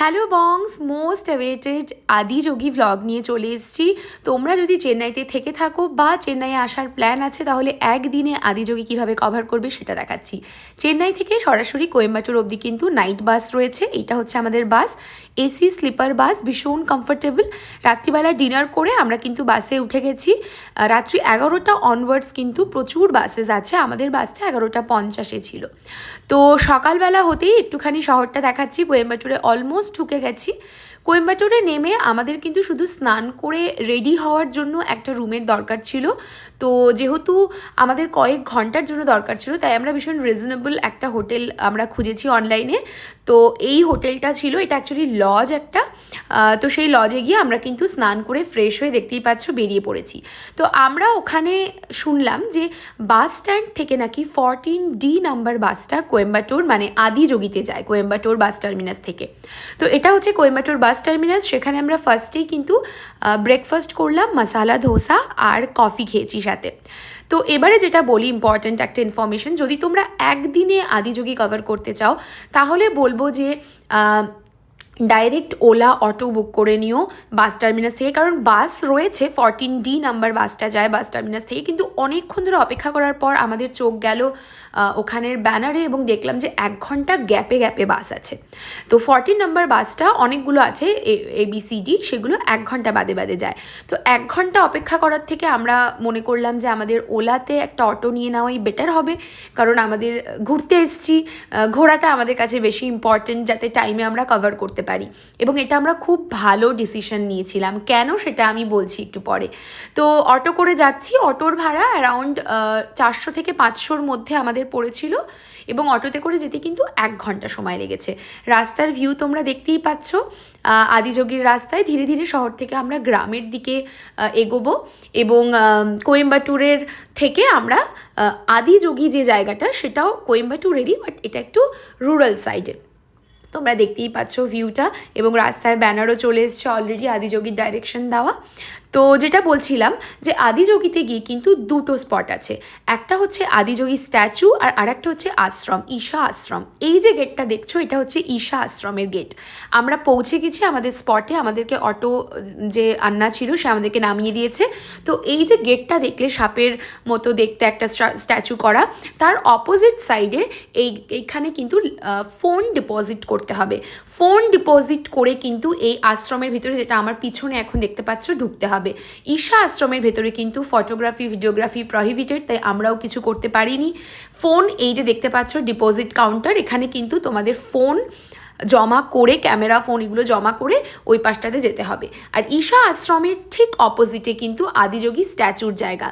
Hello বংস most awaited আদি যোগী vlog নিয়ে চলে এসেছি। তোমরা যদি চেন্নাইতে থেকে থাকো বা চেন্নাইয়ে আসার প্ল্যান আছে, তাহলে একদিনে আদি যোগী কীভাবে কভার করবে সেটা দেখাচ্ছি। চেন্নাই থেকে সরাসরি কোয়েম্বাটোর অবধি কিন্তু নাইট বাস রয়েছে। এইটা হচ্ছে আমাদের বাস এসি, স্লিপার, বাস ভীষণ কমফোর্টেবল রাত্রিবেলা ডিনার করে আমরা কিন্তু বাসে উঠে গেছি। রাত্রি এগারোটা অনওয়ার্ডস কিন্তু প্রচুর বাসেস আছে। আমাদের বাসটা এগারোটা পঞ্চাশে ছিল। তো সকালবেলা হতেই একটুখানি শহরটা দেখাচ্ছি। কোয়েম্বাটুরে অলমোস্ট ঢুকে গেছি। কোয়েম্বাটুরে নেমে আমাদের কিন্তু শুধু স্নান করে রেডি হওয়ার জন্য একটা রুমের দরকার ছিল। তো যেহেতু আমাদের কয়েক ঘণ্টার জন্য দরকার ছিল, তাই আমরা ভীষণ রিজনেবল একটা হোটেল আমরা খুঁজেছি অনলাইনে তো এই হোটেলটা ছিল, এটা অ্যাকচুয়ালি লজ একটা তো সেই লজে গিয়ে আমরা কিন্তু স্নান করে ফ্রেশ হয়ে দেখতেই পাচ্ছ বেরিয়ে পড়েছি। তো আমরা ওখানে শুনলাম যে বাস স্ট্যান্ড থেকে নাকি ফরটিন ডি নাম্বার বাসটা কোয়েম্বাটোর মানে আদি যোগীতে যায়, কোয়েম্বাটোর বাস টার্মিনাস থেকে। তো এটা হচ্ছে কোয়েম্বাটোর বাস টার্মিনাস, সেখানে আমরা ফার্স্টেই কিন্তু ব্রেকফাস্ট করলাম মশালা ধোসা আর কফি খেয়েছি সাথে। তো এবারে যেটা বলি ইম্পর্ট্যান্ট একটা ইনফরমেশন যদি তোমরা একদিনে আদিযোগী কভার করতে চাও, তাহলে বলব যে ডাইরেক্ট ওলা অটো বুক করে নিও বাস টার্মিনাস থেকে, কারণ বাস রয়েছে ফরটিন ডি নাম্বার বাসটা যায় বাস টার্মিনাস থেকে, কিন্তু অনেকক্ষণ ধরে অপেক্ষা করার পর আমাদের চোখ গেল ওখানের ব্যানারে এবং দেখলাম যে এক ঘণ্টা গ্যাপে গ্যাপে বাস আছে। তো ফরটিন নাম্বার বাসটা অনেকগুলো আছে, এ বি সি ডি সেগুলো এক ঘণ্টা বাদে বাদে যায়। তো এক ঘণ্টা অপেক্ষা করার থেকে আমরা মনে করলাম যে আমাদের ওলাতে একটা অটো নিয়ে নেওয়াই বেটার হবে, কারণ আমাদের ঘুরতে এসছি ঘোরাটা আমাদের কাছে বেশি ইম্পর্টেন্ট যাতে টাইমে আমরা কভার করতে পারি। এবং এটা আমরা খুব ভালো ডিসিশন নিয়েছিলাম। কেন সেটা আমি বলছি একটু পরে। তো অটো করে যাচ্ছি, অটোর ভাড়া অ্যারাউন্ড চারশো থেকে পাঁচশোর মধ্যে আমাদের পড়েছিল। এবং অটোতে করে যেতে কিন্তু এক ঘণ্টা সময় লেগেছে। রাস্তার ভিউ তোমরা দেখতেই পাচ্ছ। আদিযোগীর রাস্তায় ধীরে ধীরে শহর থেকে আমরা গ্রামের দিকে এগোবো। এবং কোয়েম্বাটুরের থেকে আমরা আদিযোগী যে জায়গাটা সেটাও কোয়েম্বাটুরেরই বাট এটা একটু রুরাল সাইডে তোমরা দেখতেই পাচ্ছ ভিউটা এবং রাস্তায় ব্যানারও চলে এসছে অলরেডি আদিযোগীর ডাইরেকশন দেওয়া। তো যেটা বলছিলাম যে আদিযোগীতে গিয়ে কিন্তু দুটো স্পট আছে। একটা হচ্ছে আদিযোগী স্ট্যাচু আর আরেকটা হচ্ছে আশ্রম, ঈশা আশ্রম। এই যে গেটটা দেখছ, এটা হচ্ছে ঈশা আশ্রমের গেট আমরা পৌঁছে গেছি আমাদের স্পটে আমাদেরকে অটো যে আন্না ছিল, সে আমাদেরকে নামিয়ে দিয়েছে। তো এই যে গেটটা দেখলে সাপের মতো দেখতে একটা স্ট্যাচু করা। তার অপোজিট সাইডে এই, এইখানে কিন্তু ফোন ডিপোজিট করতে হবে। ফোন ডিপোজিট করে কিন্তু এই আশ্রমের ভিতরে যেটা আমার পিছনে এখন দেখতে পাচ্ছ, ঢুকতে হবে। ঈশা আশ্রমের ভেতরে কিন্তু ফটোগ্রাফি ভিডিওগ্রাফি প্রহিবিটেড তাই আমরাও কিছু করতে পারিনি। ফোন, এই যে দেখতে পাচ্ছ ডিপোজিট কাউন্টার এখানে কিন্তু তোমাদের ফোন জমা করে, ক্যামেরা, ফোন এগুলো জমা করে ওই পাশটাতে যেতে হবে। আর ঈশা আশ্রমের ঠিক অপোজিটে কিন্তু আদিযোগী স্ট্যাচুর জায়গা।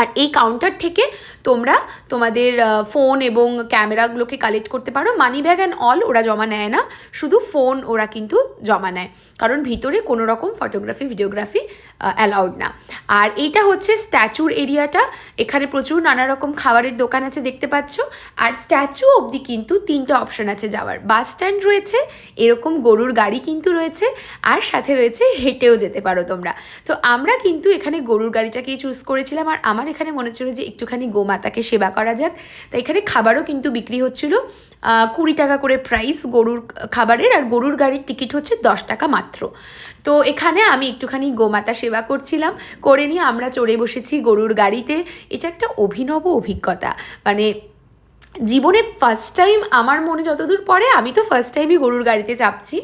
আর এই কাউন্টার থেকে তোমরা তোমাদের ফোন এবং ক্যামেরাগুলোকে কালেক্ট করতে পারো। মানি ব্যাগ অ্যান্ড অল ওরা জমা নেয় না। শুধু ফোন ওরা কিন্তু জমা নেয়। কারণ ভিতরে কোনো রকম ফটোগ্রাফি ভিডিওগ্রাফি অ্যালাউড না। আর এইটা হচ্ছে স্ট্যাচুর এরিয়াটা এখানে প্রচুর নানা রকম খাবারের দোকান আছে, দেখতে পাচ্ছ। আর স্ট্যাচু অবধি কিন্তু তিনটে অপশন আছে যাওয়ার। বাস স্ট্যান্ড রয়েছে, এরকম গরুর গাড়ি কিন্তু রয়েছে, আর সাথে রয়েছে হেঁটেও যেতে পারো তোমরা। তো আমরা কিন্তু এখানে গরুর গাড়িটাকেই চুজ করেছিলাম, আর আমার এখানে মনে হচ্ছিল যে একটুখানি গোমাতাকে সেবা করা যাক। তাই এখানে খাবারও কিন্তু বিক্রি হচ্ছিল। কুড়ি টাকা করে প্রাইস গরুর খাবারের, আর গরুর গাড়ির টিকিট হচ্ছে দশ টাকা মাত্র। তো এখানে আমি একটুখানি গোমাতা সেবা করছিলাম। করে নিয়ে আমরা চড়ে বসেছি গরুর গাড়িতে। এটা একটা অভিনব অভিজ্ঞতা। মানে জীবনে ফার্স্ট টাইম আমার মনে যতদূর পড়ে, আমি তো ফার্স্ট টাইমই গরুর গাড়িতে চাপছি।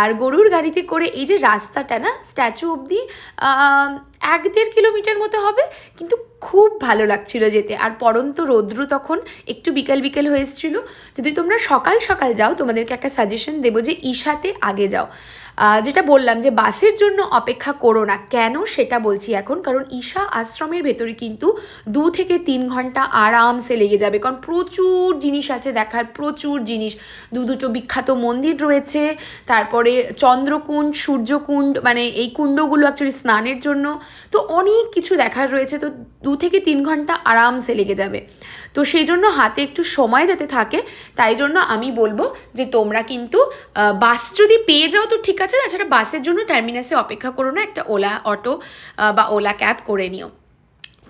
আর গরুর গাড়িতে করে এই যে রাস্তাটা না স্ট্যাচু অবধি এক দেড় কিলোমিটার মতো হবে, কিন্তু খুব ভালো লাগছিল যেতে। আর পরন্ত রৌদ্র তখন একটু বিকেল বিকেল হয়ে এসেছিল। যদি তোমরা সকাল সকাল যাও, তোমাদেরকে একটা সাজেশন দেবো যে ঈশাতে আগে যাও। যেটা বললাম যে বাসের জন্য অপেক্ষা করো না। কেন সেটা বলছি এখন? কারণ ঈশা আশ্রমের ভেতরে কিন্তু দু থেকে তিন ঘণ্টা আরামসে লেগে যাবে। কারণ প্রচুর জিনিস আছে দেখার, প্রচুর জিনিস। দু দুটো বিখ্যাত মন্দির রয়েছে। তারপরে চন্দ্রকুণ্ড, সূর্যকুণ্ড মানে এই কুণ্ডগুলো অ্যাকচুয়ালি স্নানের জন্য তো অনেক কিছু দেখার রয়েছে, তো দু থেকে তিন ঘণ্টা আরামসে লেগে যাবে। তো সেই জন্য হাতে একটু সময় যাতে থাকে, তাই জন্য আমি বলব যে তোমরা কিন্তু বাস যদি পেয়ে যাও তো ঠিক আছে, তাছাড়া বাসের জন্য টার্মিনাসে অপেক্ষা করো না, একটা ওলা অটো বা ওলা ক্যাব করে নিও।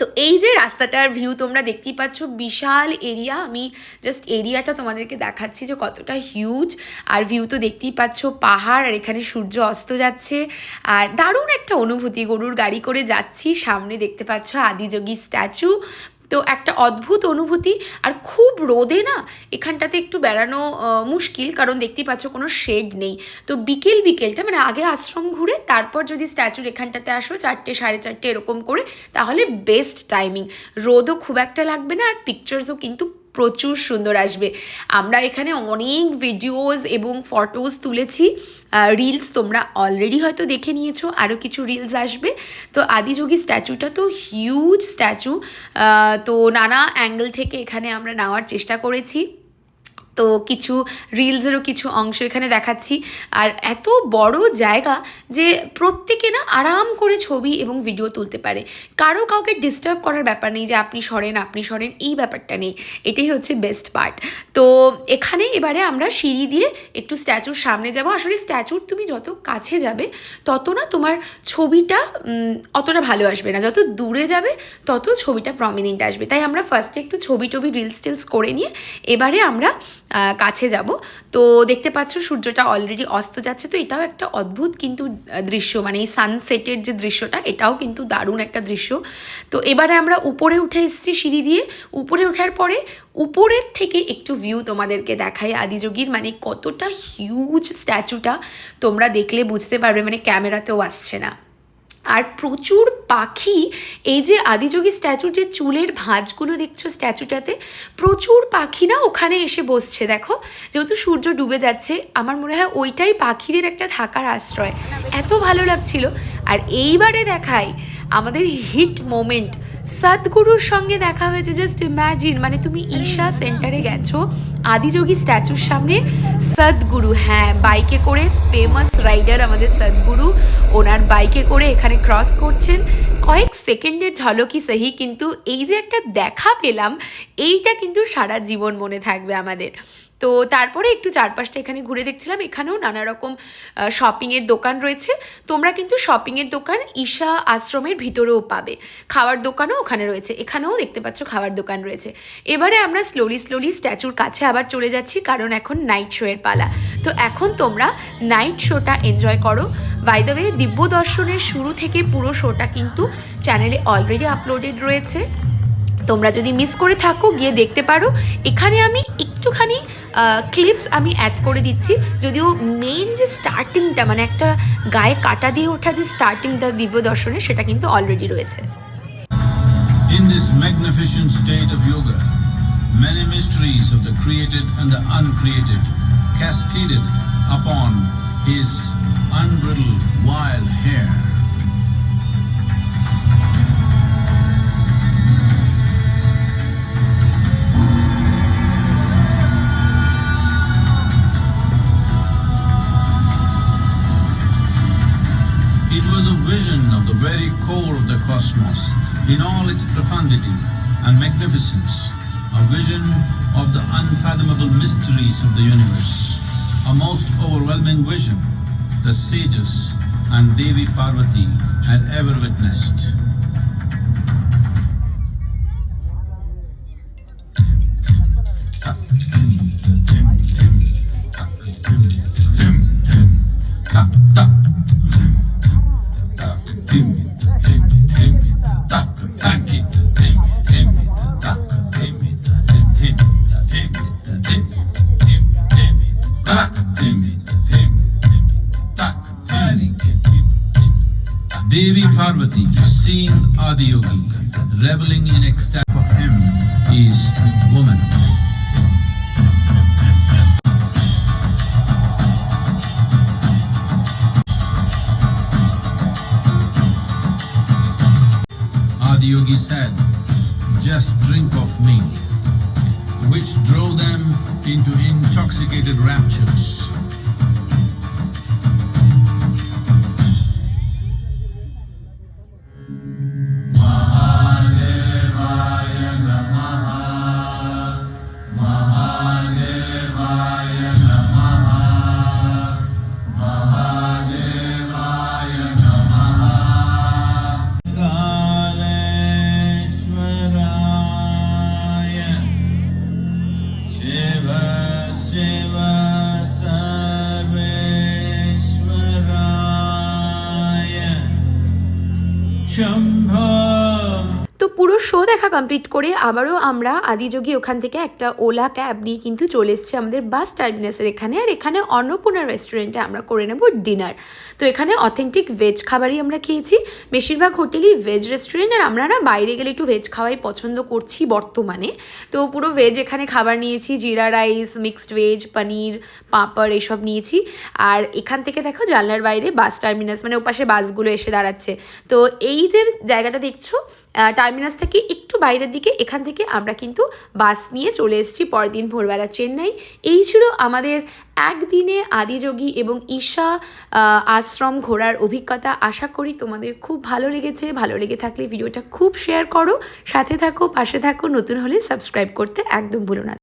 তো এই যে রাস্তাটার ভিউ তোমরা দেখতেই পাচ্ছ, বিশাল এরিয়া আমি জাস্ট এরিয়াটা তোমাদেরকে দেখাচ্ছি যে কতটা হিউজ আর ভিউ তো দেখতেই পাচ্ছ, পাহাড়, আর এখানে সূর্য অস্ত যাচ্ছে। আর দারুণ একটা অনুভূতি, গরুর গাড়ি করে যাচ্ছি, সামনে দেখতে পাচ্ছ আদিযোগী স্ট্যাচু তো একটা অদ্ভুত অনুভূতি আর খুব রোদে না এখানটাতে একটু বেড়ানো মুশকিল, কারণ দেখতেই পাচ্ছ কোনো শেড নেই। তো বিকেল বিকেলটা মানে আগে আশ্রম ঘুরে তারপর যদি স্ট্যাচুর এখানটাতে আসো চারটে, সাড়ে চারটে এরকম করে, তাহলে বেস্ট টাইমিং। রোদও খুব একটা লাগবে না আর পিকচার্সও কিন্তু প্রচুর সুন্দর আসবে। আমরা এখানে অনেক ভিডিওস এবং ফটোস তুলেছি। রিলস তোমরা অলরেডি হয়তো দেখে নিয়েছো আরও কিছু রিলস আসবে। তো আদিযোগী স্ট্যাচুটা তো হিউজ স্ট্যাচু তো নানা অ্যাঙ্গেল থেকে এখানে আমরা নেওয়ার চেষ্টা করেছি। তো কিছু রিলসেরও কিছু অংশ এখানে দেখাচ্ছি। আর এত বড় জায়গা যে প্রত্যেকে না আরাম করে ছবি এবং ভিডিও তুলতে পারে। কারও কাউকে ডিস্টার্ব করার ব্যাপার নেই যে আপনি সরেন আপনি সরেন, এই ব্যাপারটা নেই। এটাই হচ্ছে বেস্ট পার্ট তো এখানে এবারে আমরা সিঁড়ি দিয়ে একটু স্ট্যাচুর সামনে যাব। আসলে স্ট্যাচুর তুমি যত কাছে যাবে, তত না তোমার ছবিটা অতটা ভালো আসবে না। যত দূরে যাবে, তত ছবিটা প্রমিনেন্ট আসবে। তাই আমরা ফার্স্টে একটু ছবি টবি রিলস টিলস করে নিয়ে এবারে আমরা কাছে যাব। তো দেখতে পাচ্ছ সূর্যটা অলরেডি অস্ত যাচ্ছে, তো এটাও একটা অদ্ভুত কিন্তু দৃশ্য। মানে এই সানসেটের যে দৃশ্যটা, এটাও কিন্তু দারুণ একটা দৃশ্য। তো এবারে আমরা উপরে উঠে এসেছি সিঁড়ি দিয়ে। উপরে ওঠার পরে উপরের থেকে একটু ভিউ তোমাদেরকে দেখাই আদিযোগীর। মানে কতটা হিউজ স্ট্যাচুটা তোমরা দেখলে বুঝতে পারবে মানে ক্যামেরাতেও আসছে না। আর প্রচুর পাখি, এই যে আদিযোগী স্ট্যাচুর যে চুলের ভাঁজগুলো দেখছ স্ট্যাচুটাতে, প্রচুর পাখি না ওখানে এসে বসছে, দেখো। যেহেতু সূর্য ডুবে যাচ্ছে, আমার মনে হয় ওইটাই পাখিদের একটা থাকার আশ্রয়। এত ভালো লাগছিল। আর এইবারে দেখাই আমাদের হিট মোমেন্ট সদ্গুরুর সঙ্গে দেখা হয়েছে জাস্ট ইম্যাজিন মানে তুমি ঈশা সেন্টারে গেছো, আদিযোগী স্ট্যাচুর সামনে সদ্গুরু। হ্যাঁ বাইকে করে ফেমাস রাইডার আমাদের সদ্গুরু, ওনার বাইকে করে এখানে ক্রস করছেন। কয়েক সেকেন্ডের ঝলকি সহি, কিন্তু এই যে একটা দেখা পেলাম, এইটা কিন্তু সারা জীবন মনে থাকবে আমাদের। তো তারপরে একটু চারপাশটা এখানে ঘুরে দেখছিলাম, এখানেও নানা রকম শপিংয়ের দোকান রয়েছে। তোমরা কিন্তু শপিংয়ের দোকান ঈশা আশ্রমের ভিতরেও পাবে। খাওয়ার দোকানও ওখানে রয়েছে। এখানেও দেখতে পাচ্ছ খাওয়ার দোকান রয়েছে। এবারে আমরা স্লোলি স্লোলি স্ট্যাচুর কাছে আবার চলে যাচ্ছি, কারণ এখন নাইট শোয়ের পালা। তো এখন তোমরা নাইট শোটা এনজয় করো। বাই দ্য দিব্য দর্শনের শুরু থেকে পুরো শোটা কিন্তু চ্যানেলে অলরেডি আপলোডেড রয়েছে। তোমরা যদি মিস করে থাকো গিয়ে দেখতে পারো। এখানে আমি একটুখানি ক্লিপস আমি অ্যাড করে দিচ্ছি। যদিও মেইন যে স্টার্টিংটা মানে একটা গায়ে কাটা দিয়ে ওঠা যে স্টার্টিংটা দিব্য দর্শনের সেটা কিন্তু অলরেডি রয়েছে। In this magnificent state of yoga, many mysteries of the created and the uncreated cascaded upon his unbridled wild hair. It was a vision of the very core of the cosmos in all its profundity and magnificence, a vision of the unfathomable mysteries of the universe, a most overwhelming vision the sages and Devi Parvati had ever witnessed. Parvati, seeing Adiyogi, reveling in ecstatic of him, is woman. Adiyogi said, Just drink of me, which drove them into intoxicated raptures. Shambhu পুরো show দেখা complete করে আবারও আমরা আদিযোগী ওখান থেকে একটা OLA cab নিয়ে কিন্তু চলে এসেছি আমাদের বাস টার্মিনাসের এখানে। আর এখানে অন্নপূর্ণা রেস্টুরেন্টে আমরা করে নেব ডিনার তো এখানে অথেন্টিক ভেজ খাবারই আমরা খেয়েছি। বেশিরভাগ হোটেলই ভেজ রেস্টুরেন্ট আর আমরা না বাইরে গেলে একটু ভেজ খাওয়াই পছন্দ করছি বর্তমানে। তো পুরো ভেজ এখানে খাবার নিয়েছি, jeera rice mixed veg paneer, papad এসব নিয়েছি। আর এখান থেকে দেখো জানলার বাইরে বাস টার্মিনাস মানে ওপাশে বাসগুলো এসে দাঁড়াচ্ছে। তো এই যে জায়গাটা দেখছ টার্মিনাস থেকে একটু বাইরের দিকে, এখান থেকে আমরা কিন্তু বাস নিয়ে চলে এসেছি পরদিন ভোরবেলা চেন্নাই। এই ছিল আমাদের একদিনে আদিযোগী এবং ঈশা আশ্রম ঘোরার অভিজ্ঞতা। আশা করি তোমাদের খুব ভালো লেগেছে। ভালো লেগে থাকলে ভিডিওটা খুব শেয়ার করো। সাথে থাকো, পাশে থাকো, নতুন হলে সাবস্ক্রাইব করতে একদম ভুলো না।